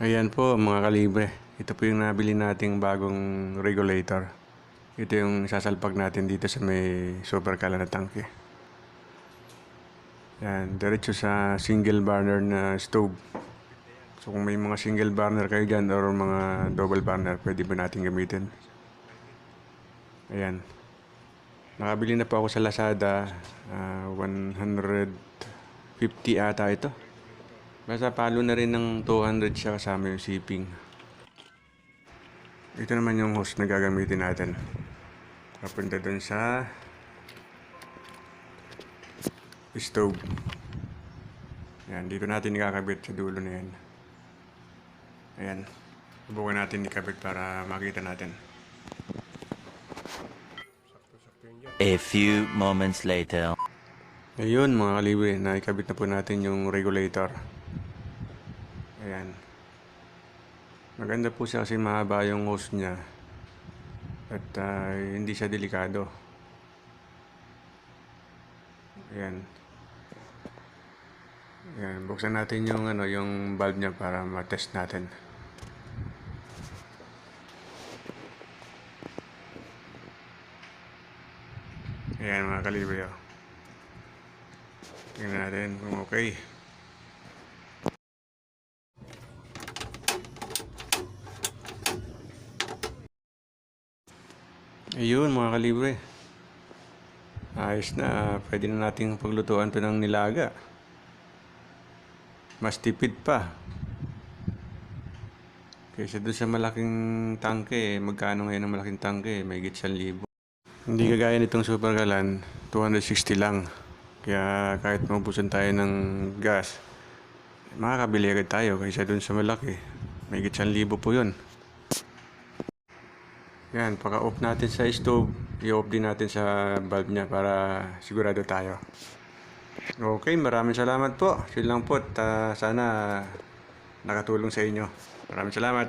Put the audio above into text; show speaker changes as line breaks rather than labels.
Ayan po mga kalibre. Ito po yung nabili nating bagong regulator. Ito yung sasalpag natin dito sa may super kala na tangke. Yan, diretso sa single burner na stove. So kung may mga single burner kayo dyan or mga double burner, pwede ba natin gamitin. Ayan. Nakabili na po ako sa Lazada. ah, 150 ata ito. Basta palo na rin ng 200 siya kasama yung shipping. Ito naman yung hose na gagamitin natin. Papunta dun sa stove. Yan, dito natin ikakabit sa dulo na yan. Ayan. Subukan natin ikabit para makita natin.
A few moments later.
Ayun mga kalibre, naikabit na po natin yung regulator. Ayan. Maganda po siya kasi mahaba yung hose niya. At ah, hindi siya delikado. Ayan. Ayan, buksan natin yung ano, yung valve niya para ma-test natin. Ayan mga kalibre. Oh. Tingnan natin kung okay. Ayun mga kalibre. Ayos na. Pwede na nating paglutuan to ng nilaga. Mas tipid pa. Kaysa doon sa malaking tangke, magkano ngayon ang malaking tangke? May git libo. Hindi kagaya nitong super galan, 260 lang. Kaya kahit mabusan tayo ng gas, makakabili agad tayo kaysa dun sa malaki. May gitsan libo po yun. Yan, paka-off natin sa stove, i-off din natin sa valve niya para sigurado tayo. Okay, maraming salamat po. Yun lang po ah, sana nakatulong sa inyo. Maraming salamat.